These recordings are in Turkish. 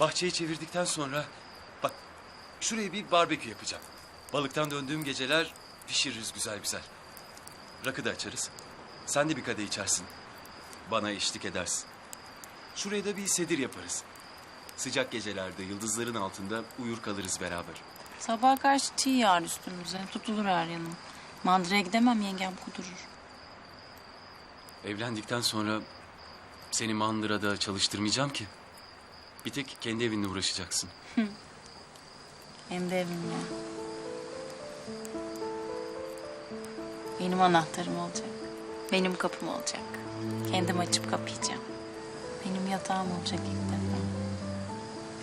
Bahçeyi çevirdikten sonra bak şuraya bir barbekü yapacağım. Balıktan döndüğüm geceler pişiririz güzel güzel. Rakı da açarız. Sen de bir kadeh içersin. Bana eşlik edersin. Şuraya da bir sedir yaparız. Sıcak gecelerde yıldızların altında uyur kalırız beraber. Sabaha karşı çiğ yağar üstümüze. Tutulur her yanım. Mandıraya gidemem yengem kudurur. Evlendikten sonra seni mandırada çalıştırmayacağım ki. Bir tek kendi evinle uğraşacaksın. Hem de evimle. Benim anahtarım olacak. Benim kapım olacak. Kendim açıp kapayacağım. Benim yatağım olacak ilk defa.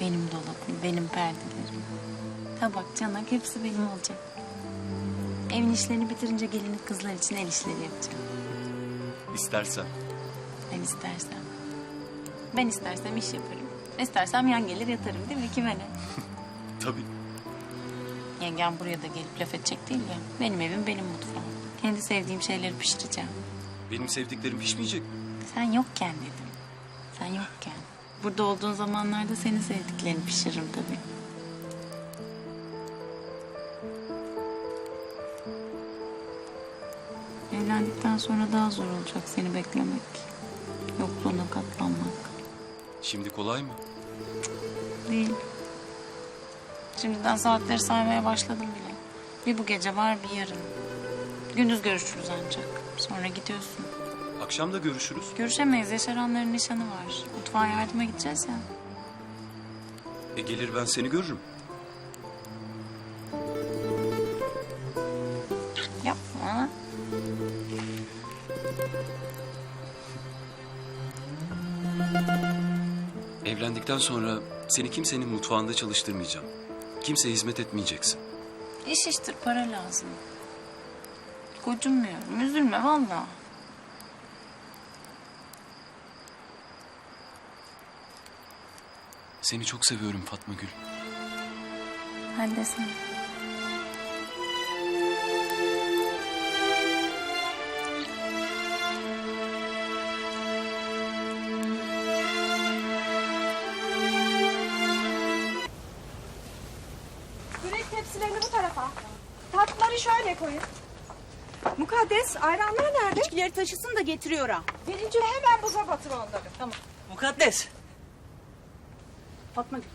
Benim dolabım, benim perdelerim. Tabak, çanak hepsi benim olacak. Evin işlerini bitirince gelinlik kızlar için el işleri yapacağım. İstersen. Ben istersem. Ben istersem iş yaparım. İstersem yan gelir yatarım değil mi? Kime ne? Tabii. Yengem buraya da gelip laf edecek değil ya. Benim evim benim mutfağım. Kendi sevdiğim şeyleri pişireceğim. Benim sevdiklerim pişmeyecek mi? Sen yokken dedim. Sen yokken. Burada olduğun zamanlarda senin sevdiklerini pişiririm tabii. Evlendikten sonra daha zor olacak seni beklemek. Yokluğuna katlanmak. Şimdi kolay mı? Değil. Şimdiden saatleri saymaya başladım bile. Bir bu gece var bir yarın. Gündüz görüşürüz ancak. Sonra gidiyorsun. Akşam da görüşürüz. Görüşemeyiz. Yaşaranların nişanı var. Mutfağa yardıma gideceğiz ya. E gelir ben seni görürüm. Evlendikten sonra seni kimsenin mutfağında çalıştırmayacağım. Kimseye hizmet etmeyeceksin. İş iştir para lazım. Gocunmuyorum. Üzülme valla. Seni çok seviyorum Fatma Gül. Ben de seni. Tepsilerini bu tarafa. Tatlıları şöyle koyun. Mukaddes ayranlar nerede? İçkileri taşısın da getiriyor ha. Gelince hemen buza batır onları. Tamam. Mukaddes. Fatma Gül.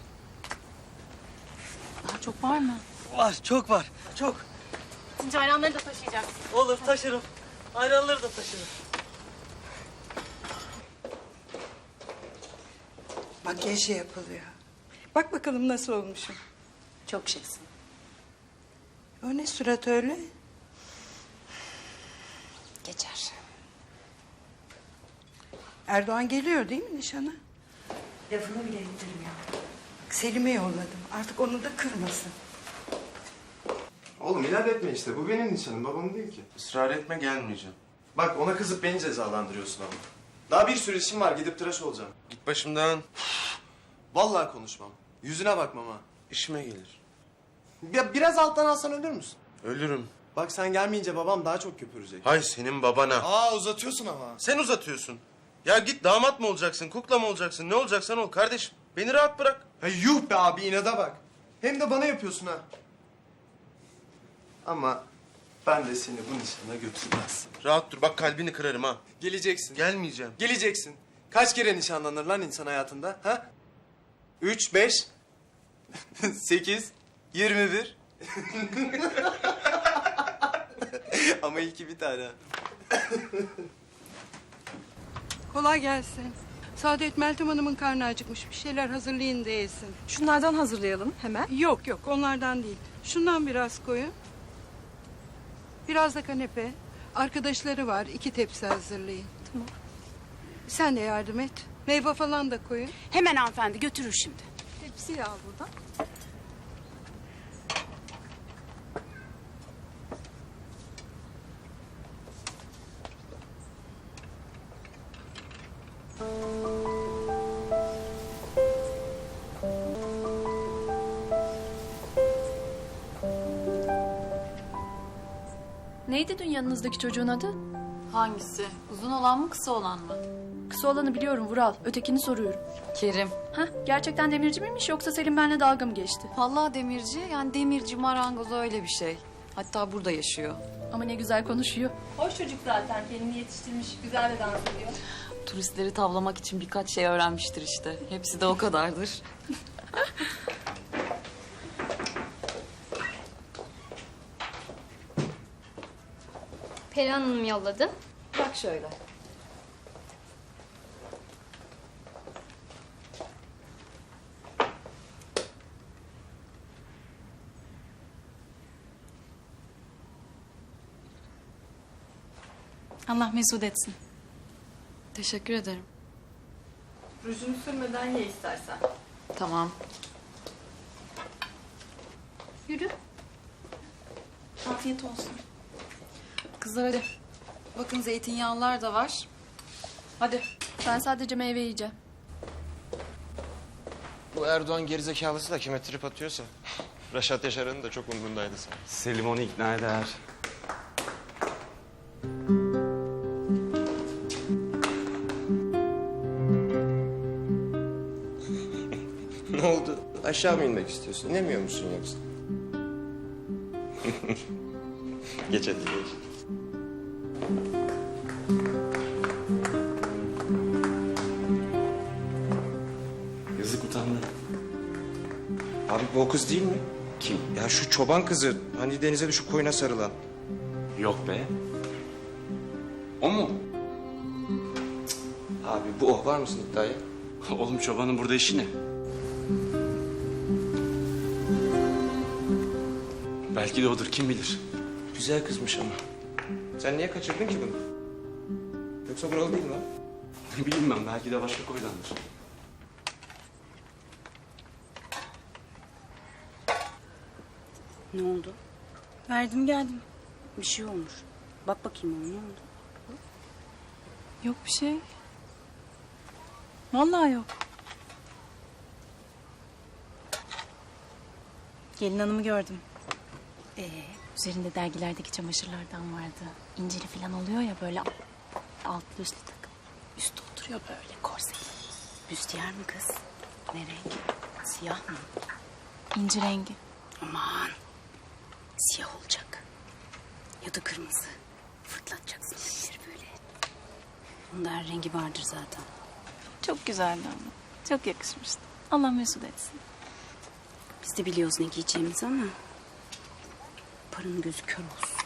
Daha çok var mı? Var, çok var. Çok. Bitince ayranları da taşıyacaksın. Olur, taşırım. Ayranları da taşırım. Makyaj yapılıyor. Bak bakalım nasıl olmuşum. Çok şıksın. O ne surat öyle? Geçer. Erdoğan geliyor değil mi nişana? Lafını bile ettirmiyor. Bak Selim'e yolladım. Artık onu da kırmasın. Oğlum inat etme işte. Bu benim nişanım. Babam değil ki. Israr etme gelmeyeceğim. Bak ona kızıp beni cezalandırıyorsun ama. Daha bir sürü işim var. Gidip tıraş olacağım. Git başımdan Vallahi konuşmam. Yüzüne bakmam ha. işime gelir. Ya biraz alttan alsan ölür müsün? Ölürüm. Bak sen gelmeyince babam daha çok köpürecek. Hay senin babana. Aa uzatıyorsun ama. Sen uzatıyorsun. Ya git damat mı olacaksın, kukla mı olacaksın, ne olacaksan ol kardeşim. Beni rahat bırak. Ha, yuh be abi inada bak. Hem de bana yapıyorsun ha. Ama ben de seni bu nişana götürmezsin. Rahat dur, bak kalbini kırarım ha. Geleceksin. Gelmeyeceğim. Geleceksin. Kaç kere nişanlanır lan insan hayatında? Ha? Üç, beş, sekiz, yirmi bir. Ama iki bir tane. Kolay gelsin. Saadet Meltem Hanım'ın karnı acıkmış. Bir şeyler hazırlayın da yesin. Şunlardan hazırlayalım hemen. Yok yok onlardan değil. Şundan biraz koyun. Biraz da kanepe. Arkadaşları var. iki tepsi hazırlayın. Tamam. Sen de yardım et. Meyve falan da koyun. Hemen hanımefendi götürür şimdi. Tepsiyi al buradan. Neydi dün yanınızdaki çocuğun adı? Hangisi? Uzun olan mı kısa olan mı? meraklısı olanı biliyorum Vural. Ötekini soruyorum. Kerim. Hah, gerçekten demirci miymiş yoksa Selim benimle dalga mı geçti? Vallahi demirci yani demirci marangoz öyle bir şey. Hatta burada yaşıyor. Ama ne güzel konuşuyor. Hoş çocuk zaten. Kendini yetiştirmiş. Güzel de dans ediyor. Turistleri tavlamak için birkaç şey öğrenmiştir işte. Hepsi de o kadardır. Perihan Hanım yolladı. Bak şöyle. Allah mesut etsin. Teşekkür ederim. Rujunu sürmeden ye istersen. Tamam. Yürü. Afiyet olsun. Kızlar hadi. Bakın zeytinyağlılar da var. Hadi. Ben sadece meyve yiyeceğim. Bu Erdoğan gerizekalısı da kime trip atıyorsa. Raşat Yaşar'ın da çok umrundaydı sanki. Selim onu ikna eder. ne oldu? Aşağı mı inmek istiyorsun? İnemiyor musun yoksa? geç hadi geç. Abi bu o kız değil mi? Kim? Ya şu çoban kızı. Hani denize düşüp koyuna sarılan. Yok be. O mu? Abi bu o. Var mısın iddiaya? Oğlum çobanın burada işi ne? Belki de odur kim bilir. Güzel kızmış ama. Sen niye kaçırdın ki bunu? Yoksa buralı değil mi lan? Ne bileyim ben belki de başka koydandır. Ne oldu? Verdim geldim. Bir şey olmuş. Bak bakayım ona ne oldu? Yok bir şey. Vallahi yok. Gelin hanımı gördüm. Ee, Üzerinde dergilerdeki çamaşırlardan vardı. İncili falan oluyor ya böyle altlı üstlü takım. Üstü oturuyor böyle korse. büstiyer mi kız? Ne renk? Siyah mı? İnci rengi. Aman. Siyah olacak. Ya da kırmızı. Fırlatacaksın elleri böyle. Bunda her rengi vardır zaten. Çok güzeldi ama. Çok yakışmıştı. Allah mesut etsin. Biz de biliyoruz ne giyeceğimizi ama... ...paranın gözü kör olsun.